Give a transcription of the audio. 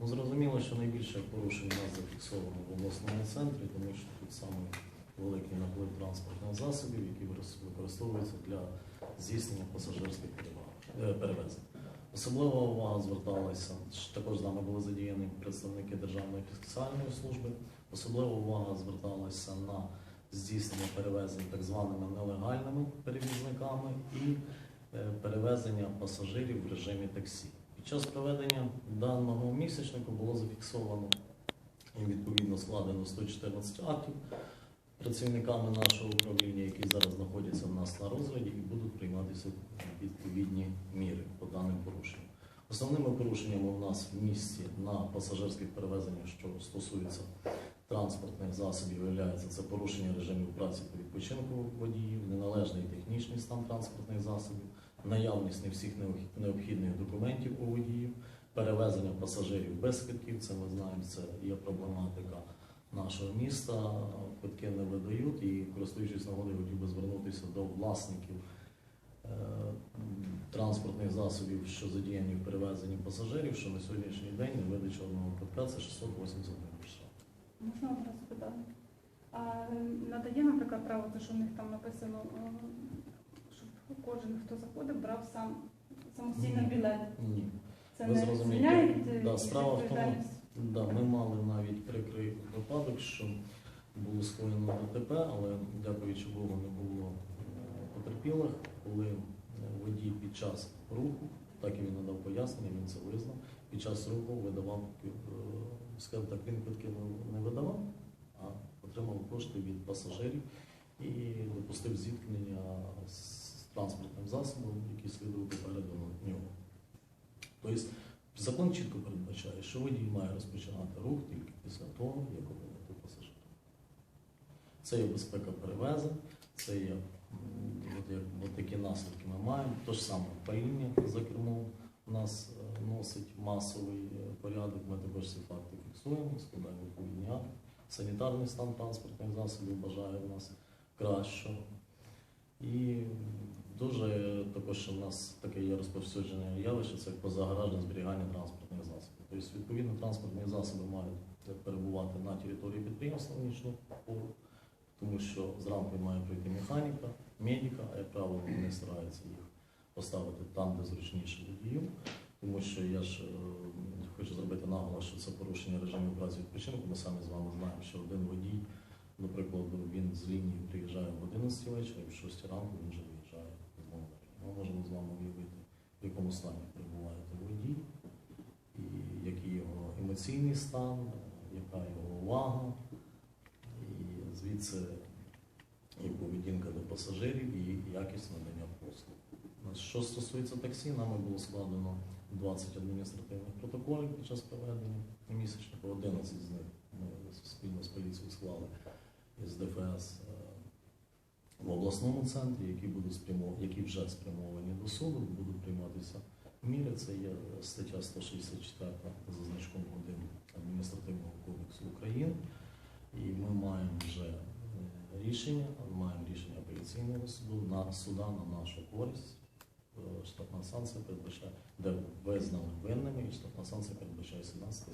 Ну, зрозуміло, що найбільше порушень у нас зафіксовано в обласному центрі, тому що тут саме великий наплив транспортних засобів, які використовуються для здійснення пасажирських е, перевезень. Особлива увага зверталася, також з нами були задіяні представники Державної фіскальної служби. Особлива увага зверталася на здійснення перевезень так званими нелегальними перевізниками і е, перевезення пасажирів в режимі таксі. Під час проведення даного місячнику було зафіксовано і відповідно складено 114 актів працівниками нашого управління, які зараз знаходяться в нас на розгляді і будуть прийматися відповідні міри по даним порушенням. Основними порушеннями у нас в місті на пасажирських перевезеннях, що стосується транспортних засобів, являється це порушення режимів праці та відпочинку водіїв, неналежний технічний стан транспортних засобів, наявність не всіх необхідних документів у водіїв, перевезення пасажирів без квитків. Це ми знаємо, це є проблематика нашого міста. Квитки не видають і, користуючись нагодою, хотів би звернутися до власників е, транспортних засобів, що задіяні в перевезенні пасажирів, що на сьогоднішній день видача одного квитка це 680 гривень. Можна одразу питання? А надає, наприклад, право, те, що в них там написано, е, кожен, хто заходив, брав сам самостійно білет. Ні. Це Ви не зрозумієте. від е, Да, справа в тому. Да, ми мали навіть прикрий випадок, що було скоєно ДТП, але дякуючи Богу, не було е, потерпілих, коли е, водій під час руху, так і він надав пояснення, він це визнав, під час руху видавав, скажімо так, він квитки не видавав, а отримав кошти від пасажирів і допустив зіткнення з транспортним засобом, який слідував попереду нього. Тобто Закон чітко передбачає, що водій має розпочинати рух тільки після того, як обмінити пасажира. Це є безпека перевезень, це є такі наслідки ми маємо. Те ж саме паління за кермом у нас е, носить масовий е, порядок. Ми також ці факти фіксуємо, складаємо акти. Санітарний стан транспортних засобів бажає в нас кращого. І дуже також у нас таке є розповсюджене явище, це позагаражне зберігання транспортних засобів. Тобто, відповідно, транспортні засоби мають перебувати на території підприємства нічну пору, тому що зранку має прийти механіка, медика, а як правило, вони стараються їх поставити там, де зручніше водію. Тому що я ж е, хочу зробити наголос, що це порушення режиму праці відпочинку. Ми самі з вами знаємо, що один водій, до прикладу, він з лінії приїжджає в 11 вечора, і в 6 ранку він Волноваха. Ми можемо з вами уявити, в якому стані перебуває водій, і який його емоційний стан, яка його увага, і звідси і поведінка до пасажирів, і якість надання послуг. Що стосується таксі, нами було складено 20 адміністративних протоколів під час проведення місячного, 11 з них ми спільно з поліцією склали із ДФС обласному центрі, які будуть спрямовані, які вже спрямовані до суду, будуть прийматися міри. Це є стаття 164 за значком 1 адміністративного кодексу України. І ми маємо вже е, рішення, маємо рішення апеляційного суду на суда на нашу користь. Е, Штатна санкція передбачає, де визнали винними, і штатна санкція передбачає 17